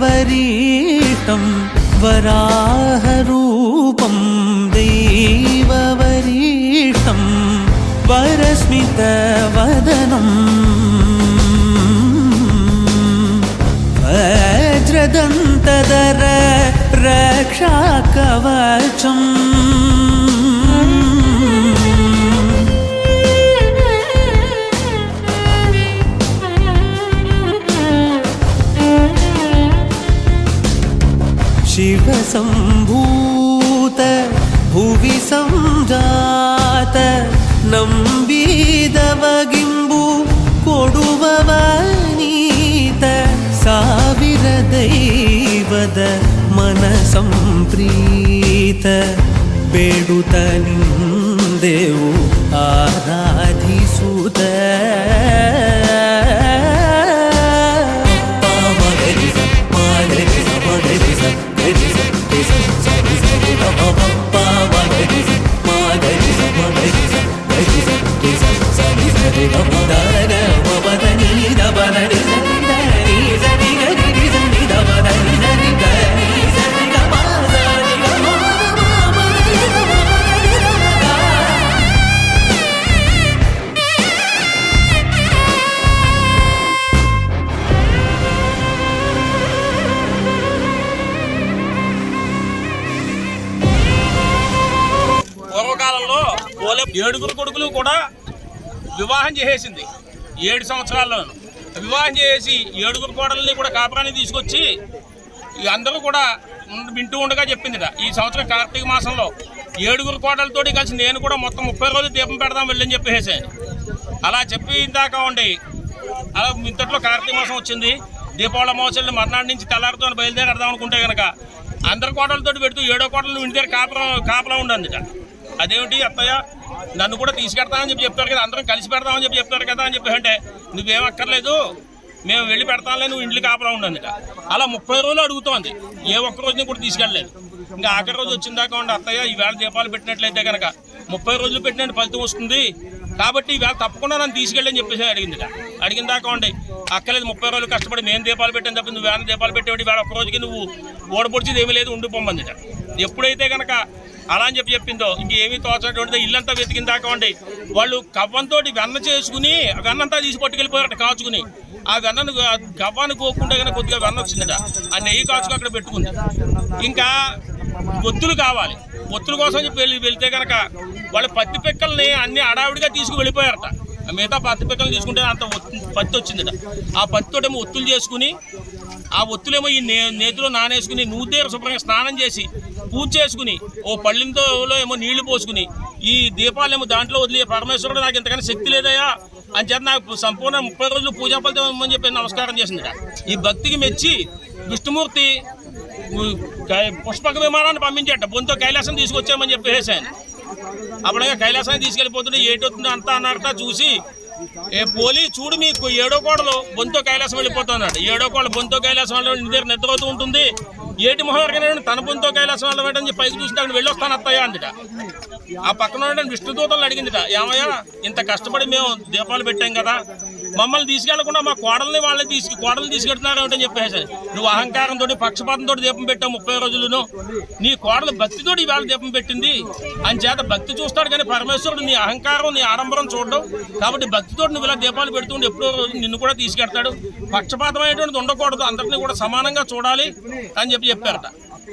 ദേവവരീഷ്ടം വരാഹരൂപം ദൈവവരീഷ്ടം വരസ്മിതവദനം വജ്രദന്തദര രക്ഷാകവചം ಶಿವ ಸಂಭೂತ ಭುವಿ ಸಂಜಾತ ನಂಬಿದವಗಿಂಬು ಕೊಡುವವ ನೀತ ಸಾವಿರ ದೈವದ ಮನ ಸಂಪ್ರೀತ ಬೇಡುತ್ತ ನಿಂದೆವು. పూర్వకాలంలో పోలే ఏడుగురు కొడుకులు కూడా వివాహం చేసేసింది. ఏడు సంవత్సరాల్లోనూ. వివాహం చేసి ఏడుగురు కోడల్ని కూడా కాపురాన్ని తీసుకొచ్చి అందరూ కూడా వింటూ ఉండగా చెప్పిందిట. ఈ సంవత్సరం కార్తీక మాసంలో ఏడుగురు కోడలతోటి కలిసి నేను కూడా మొత్తం ముప్పై రోజులు దీపం పెడదాం వెళ్ళని చెప్పేసాను అలా చెప్పి ఇందాక ఉండి అలా ఇంతట్లో కార్తీక మాసం వచ్చింది. దీపావళి అమావాస్యని మర్నాడు నుంచి తెల్లారితో బయలుదేరదాం అనుకుంటే కనుక అందరి కోటలతో పెడుతూ ఏడో కోటలు ఇంటి దగ్గర కాపలా కాపలా ఉండండి అదేమిటి అత్తయ్య? నన్ను కూడా తీసుకెడతామని చెప్పి చెప్తారు కదా అందరం కలిసి పెడతామని చెప్పి చెప్తారు కదా అని చెప్పి అంటే నువ్వేం అక్కర్లేదు. మేము వెళ్ళి పెడతాంలే నువ్వు ఇంట్లో కాపలా ఉండండి అలా ముప్పై రోజులు అడుగుతోంది. ఏ ఒక్క రోజుని కూడా తీసుకెళ్ళలేదు. ఇంకా ఆఖరి రోజు వచ్చిన దాకా ఉండి అత్తయ్య ఈవేళ దీపాలు పెట్టినట్లయితే కనుక ముప్పై రోజులు పెట్టినట్టు ఫలితం వస్తుంది. కాబట్టి ఈవేళ తప్పకుండా నన్ను తీసుకెళ్ళని చెప్పేసి అడిగింది అడిగిన దాకా ఉండి అక్కలేదు ముప్పై రోజులు కష్టపడి మేము దీపాలు పెట్టాను తప్ప నువ్వు వేల దీపాలు పెట్టేవాడి వేళ ఒక్క రోజుకి నువ్వు ఓడపొడిచేది ఏమీ లేదు ఉండిపోమంది ఎప్పుడైతే కనుక అలా అని చెప్పి చెప్పిందో. ఇంకేమీ తోచినటువంటిదో ఇల్లంతా వెతికిన దాకా ఉండి. వాళ్ళు కవ్వంతో వెన్న చేసుకుని ఆ వెన్నంతా తీసి పట్టుకెళ్ళిపోయారట కాచుకుని. ఆ వెన్నను గవ్వాన్ని కోకుండా కానీ కొద్దిగా వెన్న వచ్చిందట. ఆ నెయ్యి కాచుకు అక్కడ పెట్టుకుంది. ఇంకా ఒత్తులు కావాలి. ఒత్తుల కోసం చెప్పి వెళ్ళి వెళ్తే కనుక వాళ్ళు పత్తి పిక్కల్ని అన్ని అడావిడిగా తీసుకు వెళ్ళిపోయారట. మిగతా పత్తి పిక్కలు తీసుకుంటే అంత పత్తి వచ్చిందట. ఆ పత్తితోటేమో ఒత్తులు చేసుకుని ఆ ఒత్తులేమో ఈ నే నేతిలో నానేసుకుని నూతేర శుభ్రంగా స్నానం చేసి పూజ చేసుకుని ఓ పళ్ళింతో ఏమో నీళ్ళు పోసుకుని ఈ దీపాలేమో దాంట్లో వదిలే పరమేశ్వరుడు నాకు ఇంతకన్నా శక్తి లేదయా అని చెప్పి నాకు సంపూర్ణ ముప్పై రోజులు పూజా ఫలితం ఇవ్వమని చెప్పి నమస్కారం చేసింది ఈ భక్తికి మెచ్చి విష్ణుమూర్తి పుష్పక విమానాన్ని పంపించేట. బొంతో కైలాసం తీసుకొచ్చామని చెప్పేసి ఆయన అప్పుడే కైలాసాన్ని తీసుకెళ్ళిపోతుంటే ఏటొస్తుందో అంతా అన్నారట చూసి ఏ పోలి చూడు మీకు ఏడో కోడలు బొంతో కైలాసం వెళ్ళిపోతున్నాడు ఏడో కోడలు బొంతో కైలాసం వెళ్ళడం నీ నిద్రపోతూ ఉంటుంది. ఏటి మొహం తన పొంతో కైలాసం వెళ్ళబెట్టని చెప్పి పైకి చూసి అక్కడ వెళ్ళొస్తాను అత్తయ్య అందుట. ఆ పక్కన ఉన్న విష్ణుదూతలు అడిగిందిట ఏమయ్యా ఇంత కష్టపడి మేము దీపాలు పెట్టాం కదా మమ్మల్ని తీసుకెళ్ళకుండా మా కోడల్ని వాళ్ళని తీసుకు కోడలు తీసుకెళ్తున్నారు ఏమిటని చెప్పేసి నువ్వు అహంకారంతో పక్షపాతంతో దీపం పెట్టావు ముప్పై రోజులను. నీ కోడలు భక్తితో ఈవేళ దీపం పెట్టింది. అని చేత భక్తి చూస్తాడు కానీ పరమేశ్వరుడు నీ అహంకారం నీ ఆడంబరం చూడడం. కాబట్టి భక్తితో నువ్వు ఇలా దీపాలు పెడుతుండే ఎప్పుడో రోజు నిన్ను కూడా తీసుకెడతాడు పక్షపాతమైనటువంటిది ఉండకూడదు అందరినీ కూడా సమానంగా చూడాలి అని చెప్పి చెప్పారట.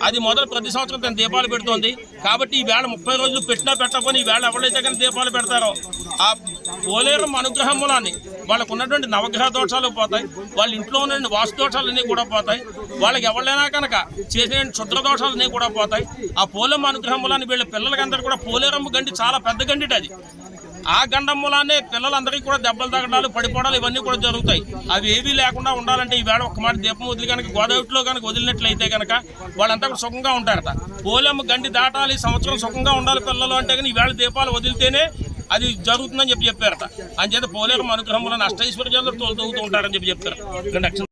అది మొదలు ప్రతి సంవత్సరం తన దీపాలు పెడుతోంది. కాబట్టి ఈ వేళ ముప్పై రోజులు పెట్టినా పెట్టకపోయినా ఈ వేళ ఎవరైతే కానీ దీపాలు పెడతారో ఆ పోలేరం అనుగ్రహం మూలాన్ని వాళ్ళకు ఉన్నటువంటి నవగ్రహ దోషాలు పోతాయి. వాళ్ళ ఇంట్లో ఉన్న వాస్తు దోషాలన్నీ కూడా పోతాయి. వాళ్ళకి ఎవరైనా కనుక చేసే క్షుద్ర దోషాలన్నీ కూడా పోతాయి. ఆ పోలేరం అనుగ్రహం మూలాన్ని వీళ్ళ పిల్లలకందరూ కూడా పోలేరమ్మ గండి చాలా పెద్ద గండిటి అది. ఆ గండం మూలానే పిల్లలందరికీ కూడా దెబ్బలు తగ్గడాలు పడిపోవడాలు ఇవన్నీ కూడా జరుగుతాయి. అవి ఏవీ లేకుండా ఉండాలంటే ఈ వేళ ఒక్క మాట దీపం వదిలి కనుక గోదావరిలో కనుక వదిలినట్లయితే కనుక వాళ్ళంతా కూడా సుఖంగా ఉంటారట. పోలేమ్మ గండి దాటాలి ఈ సంవత్సరం సుఖంగా ఉండాలి పిల్లలు అంటే కానీ ఈ వేళ దీపాలు వదిలితేనే అది జరుగుతుందని చెప్పి చెప్పారట. అని చేత పోలేరు అనుగ్రహంలో అష్టైశ్వర్యాలు తోలుతూ ఉంటారని చెప్పి చెప్తారు.